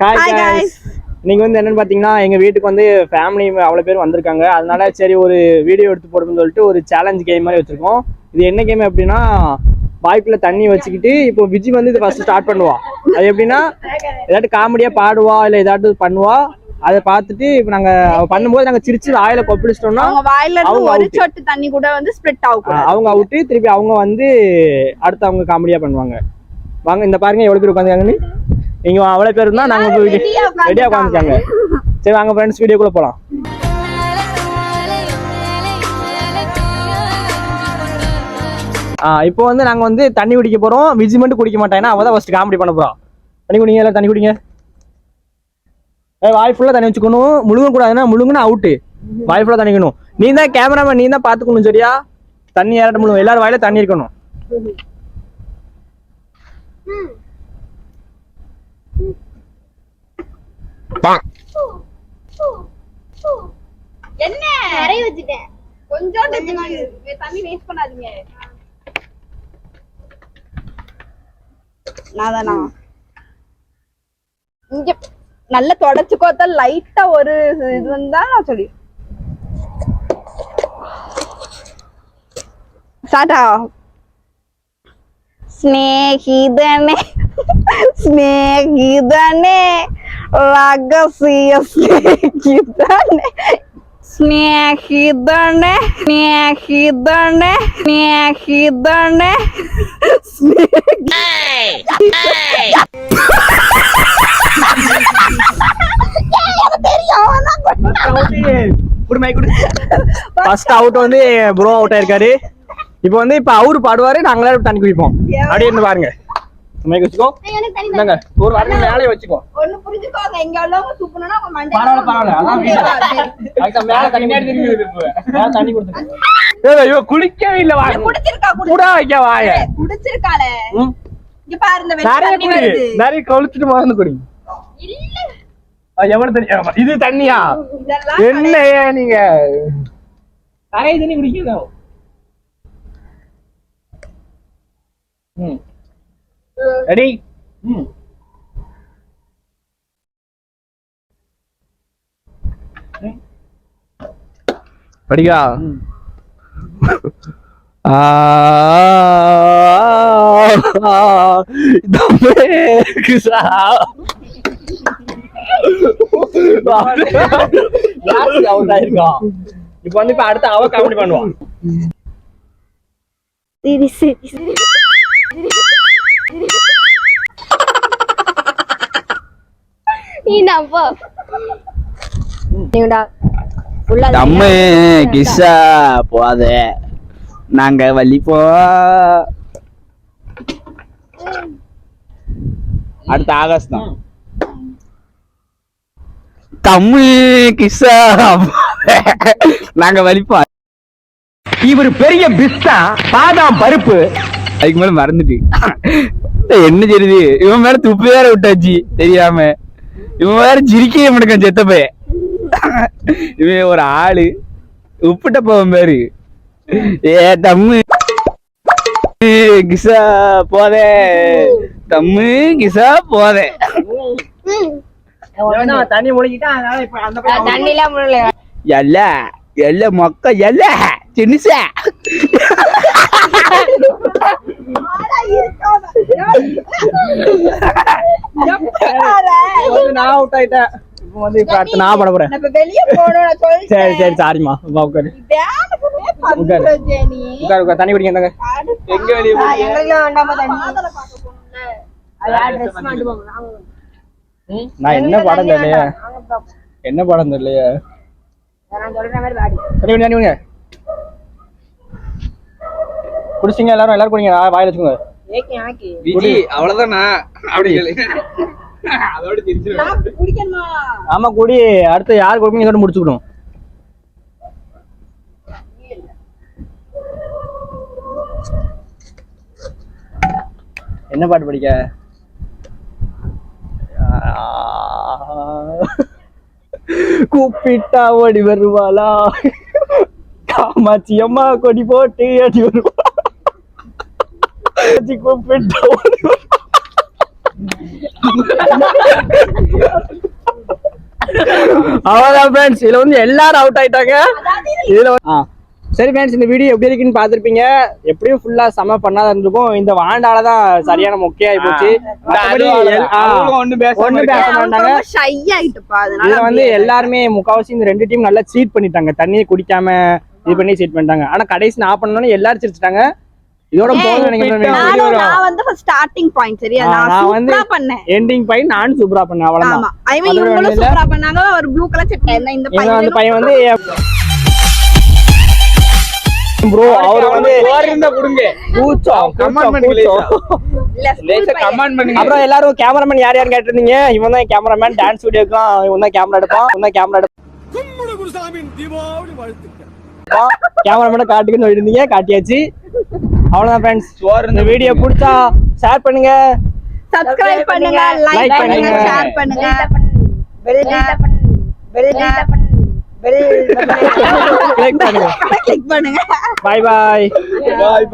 Hi இன்னைக்கு வந்து என்னன்னு பாத்தீங்கன்னா எங்க வீட்டுக்கு வந்து ஃபேமிலி அவ்வளவு பேர் வந்திருக்காங்க. அதனால சரி ஒரு வீடியோ எடுத்து போடுன்னு சொல்லிட்டு ஒரு சேலஞ்ச் கேம் மாதிரி வச்சிருக்கோம். இது என்ன கேம் அப்படின்னா வாய்க்குள்ள தண்ணி வச்சுக்கிட்டு இப்போ விஜி வந்து இது ஃபர்ஸ்ட் ஸ்டார்ட் பண்ணுவா. அது எப்படின்னா ஏதாட்டு காமெடியா பாடுவா இல்ல ஏதாட்டு பண்ணுவா அதை பார்த்துட்டு இப்போ நாங்க பண்ணும்போது நாங்க சிரிச்சு வாயில கொப்பளிச்சிட்டோம்னா வாயில அவங்க ஒரு out. சொட்டு தண்ணி கூட வந்து ஸ்ப்ரெட் ஆகும் அவங்க அவுட்டு திருப்பி அவங்க வந்து அடுத்து அவங்க காமெடியா பண்ணுவாங்க. வாங்க இந்த பாருங்க எவ்வளவு பேர் உட்காந்துருக்காங்கன்னு இங்க அவ்வளவு பேர் இருந்தா நாங்க ready-ஆ உட்கார்ந்திருக்காங்க. ரெடியா உட்காந்துருக்காங்க. சரி வாங்க ஃப்ரெண்ட்ஸ் வீடியோக்குள்ள போலாம். ஆ இப்போ வந்து நாங்க வந்து தண்ணி குடிக்க போறோம். விஜி மட்டும் குடிக்க மாட்டேன் அவ தான் ஃபர்ஸ்ட் காமெடி பண்ண போறோம் தண்ணி குடிங்க எல்லாம் தண்ணி குடிங்க. வாய் ஃபுல்லா தண்ணி வச்சுக்கணும். முழுங்க கூடாதுன்னா முழுங்குனா அவுட்டு வாய் ஃபுல்லா தண்ணிக்கணும் நீ தான் கேமராமேன் நீ தான் பாத்துக்கணும் சரியா? தண்ணி ஏறட்ட முழுங்க. எல்லாரும் வாயில தண்ணி இருக்கணும் என்ன நிறைய வச்சுட்டேன் இங்க நல்லா தொடச்சு கோத்தா லைட்டா ஒரு இது வந்தா நான் சொல்லி சாட்டா ஸ்நேகிதனே ஸ்நேகிதனே ரகசிய ஸ்நேகிதனே സ്നേഹിതനെ സ്നേഹിതനെ സ്നേഹിതനെ ஃபர்ஸ்ட் அவுட் வந்து ப்ரோ அவுட் ஆயிருக்காரு இப்போ வந்து இப்போ அவரு பாடுவாரு நாங்களே தண்ணி குடிப்போம் அப்படியே இருந்து பாருங்க மைக் வச்சுக்கோ. இந்தாங்க ஒரு வரணும் மேலே வச்சுக்கோ. ஒண்ணு புரிஞ்சுக்கோங்க. எங்க உள்ளவங்க துப்புனா மண்டை பரவாயில்ல பரவாயில்ல அதான் வீடு. அதுக்கு மேல தண்ணி மேல தண்ணி கொடுத்துருங்க ஏய், ஐயோ குளிக்கவே இல்ல வாங்க குடிச்சிருக்கா கூட. வைக்க வாய. குடிச்சிருக்காளே. இங்க பாரு இந்த நிறைய தண்ணி குடி. நிறைய கொளுத்துட்டு மறந்து குடி. ஆ, எவ்வளவு தண்ணி? இது தண்ணியா? இதெல்லாம் என்ன ஏன் நீங்க? நிறைய தண்ணி குடிக்கணும் ம். ரெடி ம் படிக்கா இப்ப வந்து இப்ப அடுத்த அவ காமெடி பண்ணுவான் சரி சரி சரி நம்ம கிஸ்ஸா போத நாங்க வலிப்போம் அடுத்த ஆகஸ்ட் தான் தம்மு கிஸ்ஸா நாங்க வலிப்போம் இவர் பெரிய பிஸ்தா பாதாம் பருப்பு. அதுக்கு மேல மறந்துட்டு என்ன தெரியுது இவன் மேல துப்பு வேற விட்டாச்சு தெரியாம. இவன் வேற சிரிக்கவே மாட்டேங்க செத்த பையன் இவன் ஒரு ஆளு. உப்புட்ட போவன் பேரு. ஏ தம்மு. கிசா போதே. தம்மு கிசா போதே. தண்ணி தண்ணில முள்ள எல்ல எல்ல மொக்க எல்ல. சின்னுசா. நான் அவுட் ஆயிட்டேன். இப்போ வந்து இப்ப அடுத்து நான் பண்ண போறேன். நம்ம வெளிய போகணும் நான் சொல்லிட்டேன். சரி சரி உட்காரு. உட்காரு. உட்காரு உட்காரு. தண்ணி குடிங்க. எங்க வெளிய தண்ணி? நான் என்ன படம் தெரியலையே. என்ன படம் தெரியலையே. தண்ணி குடிங்க. குடிச்சிங்க எல்லாரும் எல்லாரும் குடிங்க. வாயில வச்சுக்கோங்க. விஜி அவ்வளவுதானா? அப்படி ஆமா குடி. அடுத்து யார் குடிப்பீங்க சொல்லிட்டு முடிச்சுக்கணும். என்ன பாட்டு படிக்க? கூப்பிட்டா ஓடி வருவாளா? காமாட்சி அம்மா கொடி போட்டு அடி வருவா அவ்வளவுதான் ஃப்ரெண்ட்ஸ் இதுல வந்து எல்லாரும் அவுட் ஆயிட்டாங்க. இதுல ஆ. சரி ஃப்ரெண்ட்ஸ் இந்த வீடியோ எப்படி இருக்குன்னு பார்த்திருப்பீங்க. எப்படியும் ஃபுல்லா செம பண்ணாத இருந்திருக்கும். இந்த வாண்டால தான் சரியான மொக்கையாயி போச்சு. ஒண்ணு பேச மாட்டாங்க. இதுல வந்து எல்லாருமே முக்காவாசி இந்த ரெண்டு டீம் நல்லா சீட் பண்ணிட்டாங்க. தண்ணியை குடிக்காம இது பண்ணி சீட் பண்ணிட்டாங்க. ஆனா கடைசி நான் பண்ணோன்னு எல்லாரும் சிரிச்சிட்டாங்க. இதோட நான் வந்து ஸ்டார்டிங் பாயிண்ட் சரியா? ஆ, நான் நான் சூப்பரா பண்ணேன். எண்டிங் பையன் நானும் சூப்பரா பண்ணேன். அவ்வளவுதான். ஆமா. ஐ மீன் அதுல இவங்களும் ஒண்ணும் இல்ல. சூப்பரா பண்ணாங்க. ஒரு ப்ளூ கலர் சட்டை. இந்த அந்த பையன் வந்து ப்ரோ அவர் வந்து இருந்தா கொடுங்க கூச்சம் கமெண்ட் அப்புறம் எல்லாரும் கேமராமேன் யார் யார் கேட்டிருந்தீங்க? இவன் தான் கேமராமேன் டான்ஸ் வீடியோக்குலாம் இவன் தான் கேமரா எடுப்பான் இவன் தான் கேமரா எடுப்பான். கேமராமேனை காட்டுக்குன்னு சொல்லியிருந்தீங்க காட்டியாச்சு. அவ்வளவுதான் ஃப்ரெண்ட்ஸ் இந்த வீடியோ பிடிச்சா ஷேர் பண்ணுங்க. சப்ஸ்கிரைப் பண்ணுங்க லைக் பண்ணுங்க. ஷேர் பண்ணுங்க பெல் பெல் பெல் கிளிக் பண்ணுங்க. கிளிக் பண்ணுங்க. பாய் பாய் பாய்